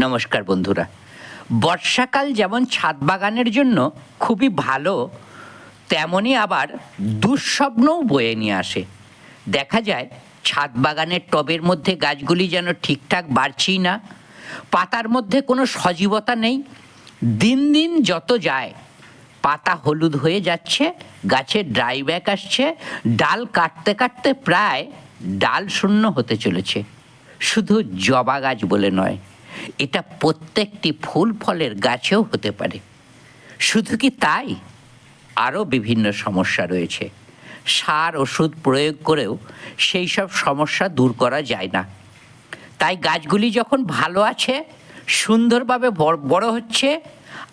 নমস্কার বন্ধুরা। বর্ষাকাল যেমন ছাদ বাগানের জন্য খুবই ভালো তেমনই আবার দুঃস্বপ্নও বয়ে নিয়ে আসে। দেখা যায়, ছাদ বাগানের টবের মধ্যে গাছগুলি যেন ঠিকঠাক বাড়ছেই না, পাতার মধ্যে কোনো সজীবতা নেই, দিন দিন যত যায়, পাতা হলুদ হয়ে যাচ্ছে, গাছে ড্রাই ব্যাক আসছে, ডাল কাটতে কাটতে প্রায় ডাল শূন্য হতে চলেছে। শুধু জবা গাছ বলে নয় এটা প্রত্যেকটি ফুল ফলের গাছেও হতে পারে। শুধু কি তাই? আরও বিভিন্ন সমস্যা রয়েছে। সার, ওষুধ প্রয়োগ করেও সেই সব সমস্যা দূর করা যায় না। তাই গাছগুলি যখন ভালো আছে, সুন্দরভাবে বড়- হচ্ছে,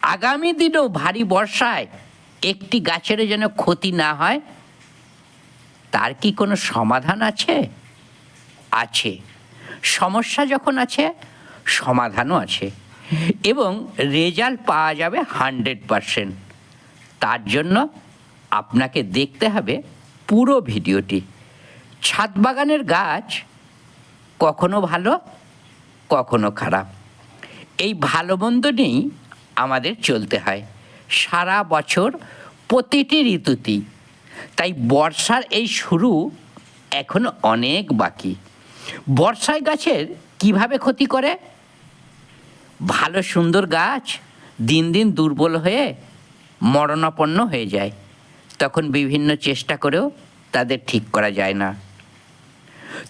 আগামী দিনেও ভারী বর্ষায় একটি গাছের যেন ক্ষতি না হয়, তার কি কোনো সমাধান আছে? আছে। সমস্যা যখন আছে সমাধানও আছে। এবং রেজাল্ট পাওয়া যাবে হান্ড্রেড পারসেন্ট। তার জন্য আপনাকে দেখতে হবে পুরো ভিডিওটি। ছাদ বাগানের গাছ কখনো ভালো, কখনো খারাপ। এই ভালো মন্দ নিয়েই আমাদের চলতে হয়। সারা বছর প্রতিটি ঋতুতেই। তাই বর্ষার এই শুরু এখনও অনেক বাকি। বর্ষায় গাছের কীভাবে ক্ষতি করে? ভালো সুন্দর গাছ দিন দিন দুর্বল হয়ে মরণাপন্ন হয়ে যায়। তখন বিভিন্ন চেষ্টা করেও তাদের ঠিক করা যায় না।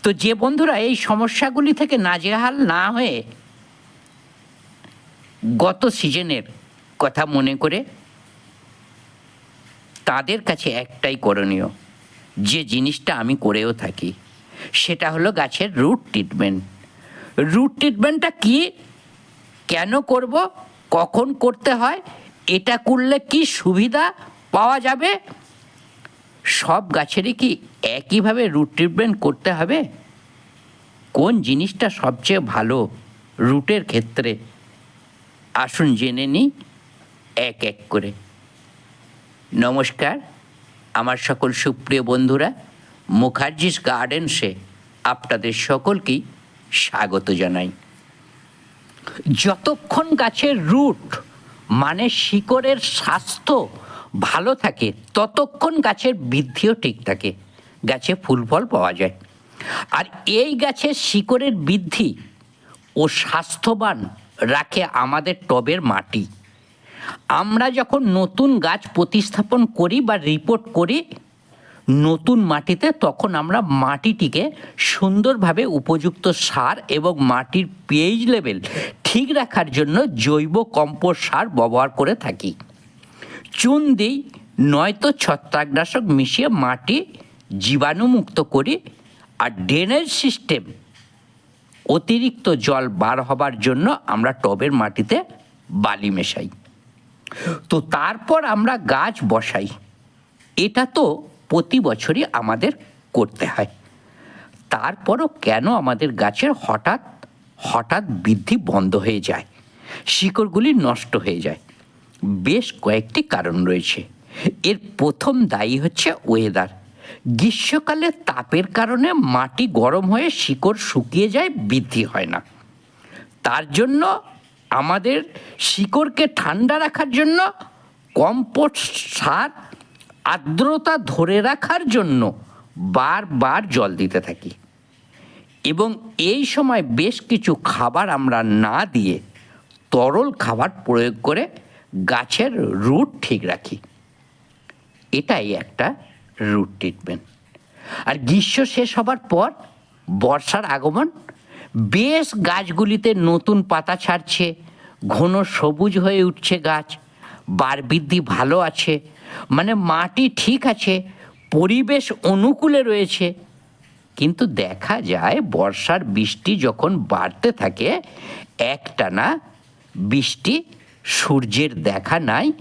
তো যে বন্ধুরা এই সমস্যাগুলি থেকে নাজেহাল না হয়ে গত সিজনের কথা মনে করে তাদের কাছে একটাই করণীয়, যে জিনিসটা আমি করেও থাকি, সেটা হলো গাছের রুট ট্রিটমেন্ট। রুট ট্রিটমেন্টটা কি? কেন করব? কখন করতে হয়? এটা করলে কি সুবিধা পাওয়া যাবে? সব গাছেরই কি একইভাবে রুট ট্রিটমেন্ট করতে হবে? কোন জিনিসটা সবচেয়ে ভালো রুটের ক্ষেত্রে? আসুন জেনে নিই এক এক করে। নমস্কার, আমার সকল সুপ্রিয় বন্ধুরা, মুখার্জিস গার্ডেন্সে আপনাদের সকলকেই স্বাগত জানাই। যতক্ষণ গাছের রুট মানে শিকড়ের স্বাস্থ্য ভালো থাকে, ততক্ষণ গাছের বৃদ্ধিও ঠিক থাকে। গাছে ফুল ফল পাওয়া যায়। আর এই গাছের শিকড়ের বৃদ্ধি ও স্বাস্থ্যবান রাখে আমাদের টবের মাটি। আমরা যখন নতুন গাছ প্রতিস্থাপন করি বা রিপোর্ট করি নতুন মাটিতে তখন আমরা মাটিটিকে সুন্দরভাবে উপযুক্ত সার এবং মাটির পিএইচ লেভেল ঠিক রাখার জন্য জৈব কম্পোস্ট সার ব্যবহার করে থাকি। চুন দিই নয়তো ছত্রাকনাশক মিশিয়ে মাটি জীবাণুমুক্ত করি আর ড্রেনেজ সিস্টেম অতিরিক্ত জল বার হবার জন্য আমরা টবের মাটিতে বালি মেশাই। তো তারপর আমরা গাছ বসাই। এটা তো প্রতি বছরই আমাদের করতে হয়। তারপরও কেন আমাদের গাছের হঠাৎ হঠাৎ বৃদ্ধি বন্ধ হয়ে যায়? শিকড়গুলি নষ্ট হয়ে যায়। বেশ কয়েকটি কারণ রয়েছে। এর প্রথম দায়ী হচ্ছে ওয়েদার গ্রীষ্মকালে তাপের কারণে মাটি গরম হয়ে শিকড় শুকিয়ে যায়, বৃদ্ধি হয় না। তার জন্য আমাদের শিকড়কে ঠান্ডা রাখার জন্য কম্পোস্ট সার আর্দ্রতা ধরে রাখার জন্য বারবার জল দিতে থাকি। এবং এই সময় বেশ কিছু খাবার আমরা না দিয়ে তরল খাবার প্রয়োগ করে গাছের রুট ঠিক রাখি। এটাই একটা রুট ট্রিটমেন্ট আর গ্রীষ্ম শেষ হবার পর বর্ষার আগমন, বেশ গাছগুলিতে নতুন পাতা ছাড়ছে, ঘন সবুজ হয়ে উঠছে গাছ, বার বৃদ্ধি ভালো আছে মানে মাটি ঠিক আছে, পরিবেশ অনুকূলে রয়েছে, কিন্তু দেখা যায় বর্ষার বৃষ্টি যখন বাড়তে থাকে, একটানা বৃষ্টি সূর্যের দেখা নাই,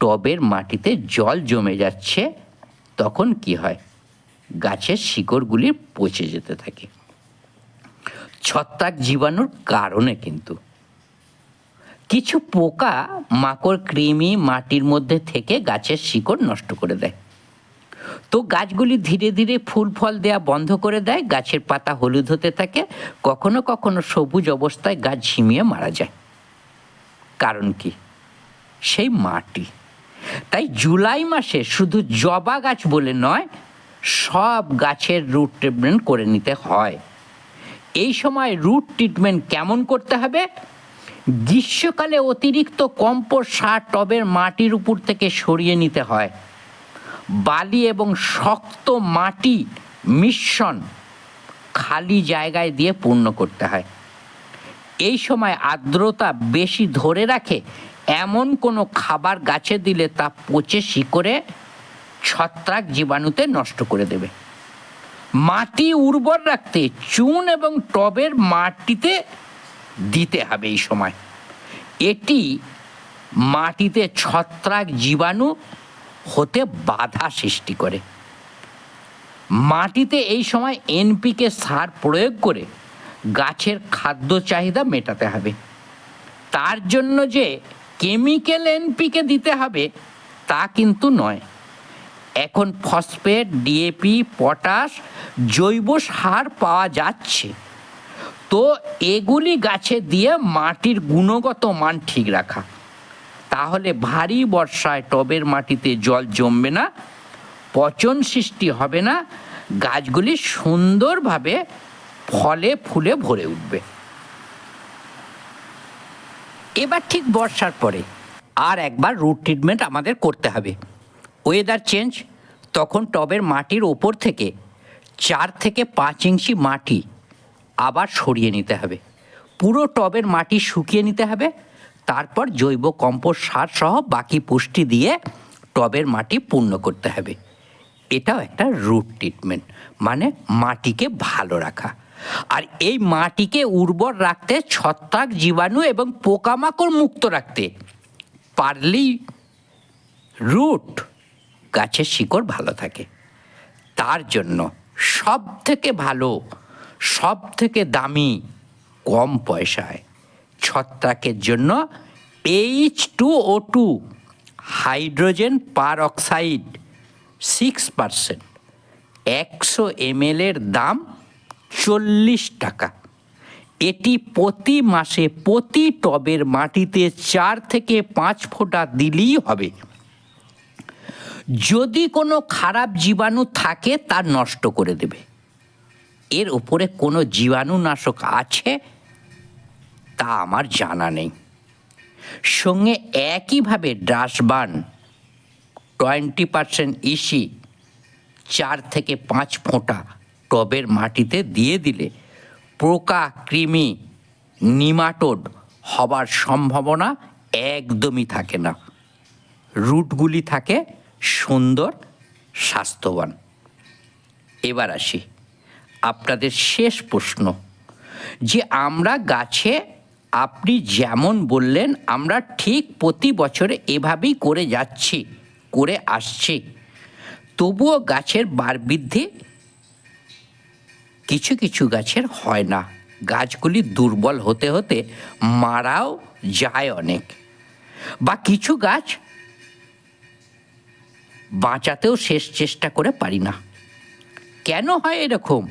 টবের মাটিতে জল জমে যাচ্ছে, তখন কি হয়? গাছের শিকড়গুলি পচে যেতে থাকে। ছত্রাক জীবাণুর কারণে কিন্তু। কিছু পোকা মাকড় কৃমি মাটির মধ্যে থেকে গাছের শিকড় নষ্ট করে দেয়। তো গাছগুলি ধীরে ধীরে ফুল ফল দেয়া বন্ধ করে দেয়, গাছের পাতা হলুদ হতে থাকে, কখনো কখনো সবুজ অবস্থায় গাছ ঝিমিয়ে মারা যায়। কারণ কি? সেই মাটি। তাই জুলাই মাসে শুধু জবা গাছ বলে নয়, সব গাছের রুট ট্রিটমেন্ট করে নিতে হয়। এই সময় রুট ট্রিটমেন্ট কেমন করতে হবে? গ্রীষ্মকালে অতিরিক্ত কম্পোস্ট সার টবের মাটির উপর থেকে সরিয়ে নিতে হয়। বালি এবং শক্ত মাটি মিশ্রণ খালি জায়গায় দিয়ে পূর্ণ করতে হয়। এই সময় আর্দ্রতা বেশি ধরে রাখে, এমন কোনো খাবার গাছে দিলে তা পচে শিকড়ে ছত্রাক জীবাণুতে নষ্ট করে দেবে। মাটি উর্বর রাখতে চুন এবং টবের মাটিতে দিতে হবে এই সময়। এটি মাটিতে ছত্রাক জীবাণু হতে বাধা সৃষ্টি করে। মাটিতে এই সময় এনপিকে সার প্রয়োগ করে গাছের খাদ্য চাহিদা মেটাতে হবে। তার জন্য যে কেমিক্যাল এনপিকে দিতে হবে তা কিন্তু নয়। এখন ফসফেট ডিএপি পটাশ জৈব সার পাওয়া যাচ্ছে। তো এগুলি গাছে দিয়ে মাটির গুণগত মান ঠিক রাখা। তাহলে ভারী বর্ষায় টবের মাটিতে জল জমবে না, পচন সৃষ্টি হবে না, গাছগুলি সুন্দরভাবে ফলে ফুলে ভরে উঠবে। এবার ঠিক বর্ষার পরে আর একবার রুট ট্রিটমেন্ট আমাদের করতে হবে। ওয়েদার চেঞ্জ তখন টবের মাটির ওপর থেকে চার থেকে পাঁচ ইঞ্চি মাটি আবার সরিয়ে নিতে হবে। পুরো টবের মাটি শুকিয়ে নিতে হবে। তারপর জৈব কম্পোস্ট সার সহ বাকি পুষ্টি দিয়ে টবের মাটি পূর্ণ করতে হবে। এটাও একটা রুট ট্রিটমেন্ট মানে মাটিকে ভালো রাখা। আর এই মাটিকে উর্বর রাখতে, ছত্রাক জীবাণু এবং পোকামাকড় মুক্ত রাখতে পারলেই রুট গাছের শিকড় ভালো থাকে। তার জন্য সব থেকে ভালো সব থেকে দামি কম পয়সায় ছত্রাকের জন্য H two O two hydrogen peroxide six percent একশো এমএলের দাম চল্লিশ টাকা। এটি প্রতি মাসে প্রতি টবের মাটিতে চার থেকে পাঁচ ফোঁটা দিলেই হবে। যদি কোনো খারাপ জীবাণু থাকে, তা নষ্ট করে দেবে। এর উপরে কোনো জীবাণুনাশক আছে? তা আমার জানা নেই। সঙ্গে একইভাবে ডাসবান টোয়েন্টি পারসেন্ট ইসি, চার থেকে পাঁচ ফোঁটা টবের মাটিতে দিয়ে দিলে পোকা কৃমি নিমাটোড হবার সম্ভাবনা একদমই থাকে না। রুটগুলি থাকে সুন্দর, স্বাস্থ্যবান। এবার আসি। আপনাদের শেষ প্রশ্ন, যে আমরা গাছে আপনি যেমন বললেন, আমরা ঠিক প্রতি বছরে এভাবেই করে যাচ্ছি, করে আসছি। তবুও গাছের বার বৃদ্ধি কিছু কিছু গাছের হয় না। গাছগুলি দুর্বল হতে হতে মারাও যায় অনেক। বা কিছু গাছ বাঁচাতেও শেষ চেষ্টা করে পারি না। কেন হয় এরকম?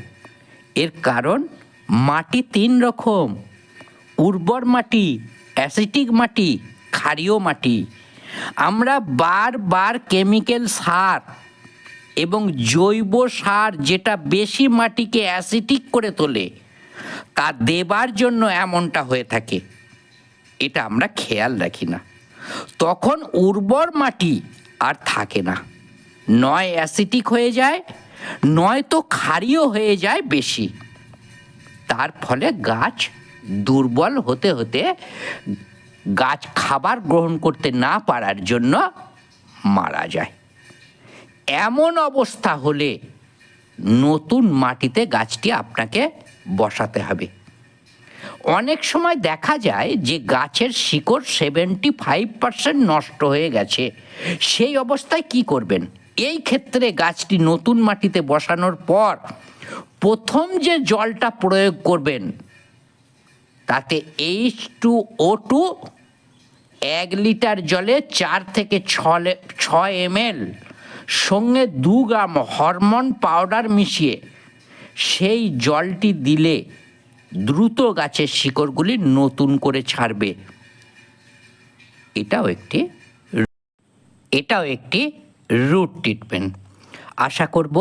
এর কারণ মাটি তিন রকম। উর্বর মাটি অ্যাসিটিক মাটি, ক্ষারীয় মাটি। আমরা বারবার কেমিক্যাল সার এবং জৈব সার যেটা বেশি মাটিকে অ্যাসিটিক করে তোলে, তা দেবার জন্য এমনটা হয়ে থাকে। এটা আমরা খেয়াল রাখি না। তখন উর্বর মাটি আর থাকে না। নয় অ্যাসিটিক হয়ে যায় নয়তো ক্ষারীয় হয়ে যায় বেশি। তার ফলে গাছ দুর্বল হতে হতে গাছ খাবার গ্রহণ করতে না পারার জন্য মারা যায়। এমন অবস্থা হলে নতুন মাটিতে গাছটি আপনাকে বসাতে হবে। অনেক সময় দেখা যায় যে গাছের শিকড় সেভেন্টি ফাইভ পার্সেন্ট নষ্ট হয়ে গেছে। সেই অবস্থায় কি করবেন? এই ক্ষেত্রে গাছটি নতুন মাটিতে বসানোর পর প্রথম যে জলটা প্রয়োগ করবেন, তাতে এইচ টু ও টু এক লিটার জলে চার থেকে ছয় এম এল সঙ্গে দু গ্রাম হরমোন পাউডার মিশিয়ে সেই জলটি দিলে দ্রুত গাছের শিকড়গুলি নতুন করে ছাড়বে। এটাও একটি এটাও একটি রুট ট্রিটমেন্ট আশা করব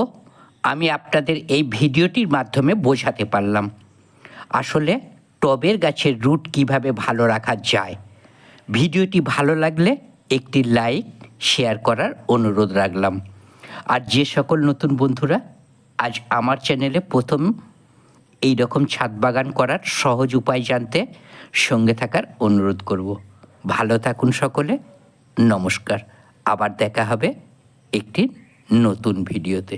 আমি আপনাদের এই ভিডিওটির মাধ্যমে বোঝাতে পারলাম। আসলে টবের গাছের রুট কীভাবে ভালো রাখা যায়। ভিডিওটি ভালো লাগলে একটি লাইক শেয়ার করার অনুরোধ রাখলাম। আর যে সকল নতুন বন্ধুরা, আজ আমার চ্যানেলে প্রথম এই রকম ছাদ বাগান করার সহজ উপায় জানতে সঙ্গে থাকার অনুরোধ করব। ভালো থাকুন সকলে, নমস্কার। আবার দেখা হবে একটি নতুন ভিডিওতে।